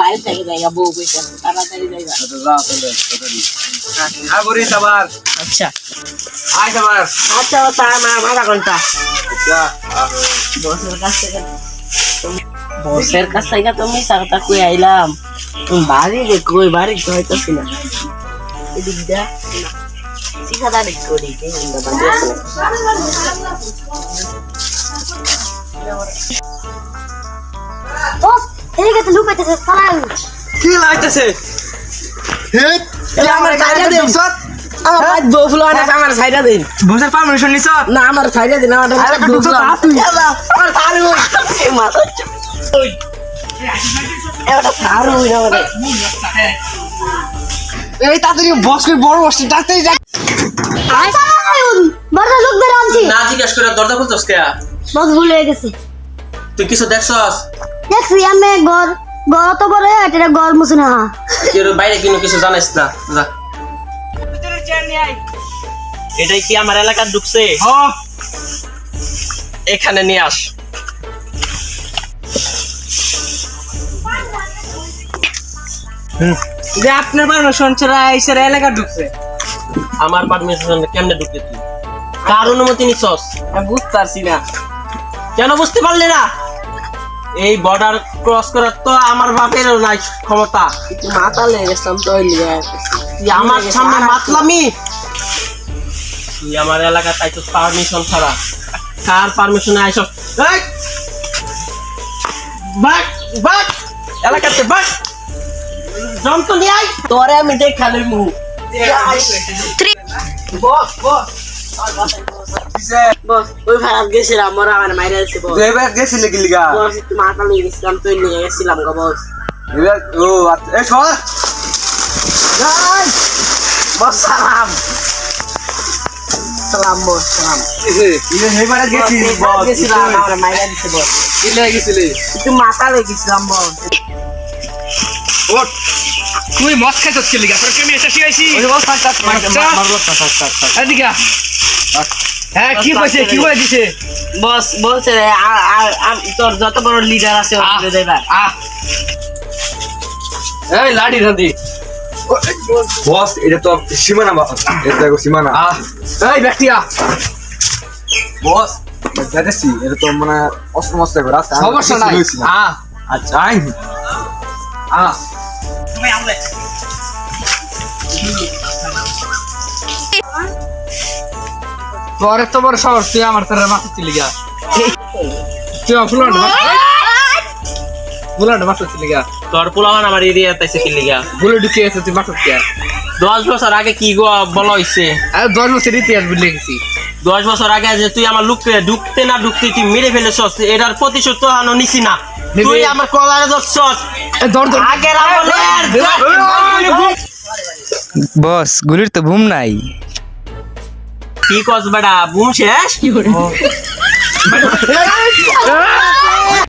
বাইরে থেকে জায়গা বউ আছে তাড়াতাড়ি আচ্ছা যা তাহলে তাড়াতাড়ি আচ্ছা। আয় আচ্ছা তা আমার মাথা ঘণ্টা আচ্ছা। বসের কাছ থেকে। বসের কাছ থেকে তুমি সারটা কই আইলাম। তুমি বাড়ি রে কই বাড়ি তো হইতাছি না। এদিক দা শিখাদারি করি কে ইন্দা বাড়ি আছে বস এদিকে তো লুকাইতেছে পালাও কি লাগতেছে? হেট এ আমার সাইডা দিন। আমার ভাই বউ ফুলো না আমার সাইডা দিন। বসের পারমিশন নিছ? না আমার সাইডা দিন আমার আরে বউ ঢুকছো ফুলো তা তুই। আমার থারু এই মাথা ওই। এটা থারু না মানে এই তাড়াতাড়ি বস কই বড় বস ডাক্তারি ডাক বড় লোক ধরে আনছি। না জিজ্ঞাসা করে দরজা খুলছস কে? বস ভুল হয়ে গেছে। তুই কিছু দেখছস? দেখছি আমি ঘর ঘর তো বড় এটা ঘর মুছে না। কেউ বাইরে কিন্তু কিছু জানিস না যা। এটাই কি আমার এলাকা ঢুকছে? এখানে নিয়ে আস। যে আপনার পারমিশন ছাড়া এসের এলাকা ঢুকছে। আমার পারমিশন কেমনে ঢুকলি তুই? কার অনুমতি নিছস? আমি বুঝতে পারছি না। কেন বুঝতে পারলি না? এই বর্ডার ক্রস করার তো আমার বাপেরও নাই ক্ষমতা। মাথা লেগে গেছিলাম তো আমার সামনে মাতলামি। তুই আমার এলাকা তাই তো পারমিশন ছাড়া। কার পারমিশনে আইস? বাক বাক এলাকাতে বাক যন্ত্র নিয়ে আই তোরে আমি দেখালে মুখ বস বস। বস ওই ভাড়াত গেছিলাম মোরা আমার মাইরে আছে বস। এবার গেছিলি কি লিগা? বস মাথা লেগে গেছিলাম তো ওই গেছিলাম গো বস। এবার ও আচ্ছা এই সর। বস সালাম। সালাম বস সালাম। ইলে হেবারে গেছিস বস বস। গেছিলাম আমার মাইরে দিছে বস। কি গেছিলি? একটু মাথা লেগে গেছিলাম বস। তুই মদ খাইছস কি লিগা তোর কেমি এসে শিখাইছি? বস এদিকে হ্যাঁ কি কইছে কি কই দিছে? বস বলছে তোর যত বড় লিডার আছে এই লাডি রাদি বস এটা তো সীমানা বা এটা দেখো সীমানা। এই ব্যক্তিয়া বস দেখেছি এটা তো মানে অস্ত্র মস্ত্র করে রাস্তা সমস্যা নাই। আচ্ছা আইন। আ তোর এত বড় শহর তুই আমার তোর মাথাতে লিগা তুই ফুলান্ড ফুলান্ড মাথাতে লিগা তোর আমার এরিয়া তাইছে লিগা গুলো ঢুকে তুই মাথাতে দশ বছর আগে কি গো বলা হইছে? আর দশ বছর ইতিহাস বুঝলে গেছি। দশ বছর আগে যে তুই আমার লুকতে ঢুকতে না ঢুকতে তুই মেরে ফেলেছস এটার প্রতিশোধ তো আনো নিছি না। তুই আমার কলারে ধরছস এ ধর ধর। আগের আমলের বস গুলির তো ঘুম নাই। কি কস বেটা? ঘুম শেষ?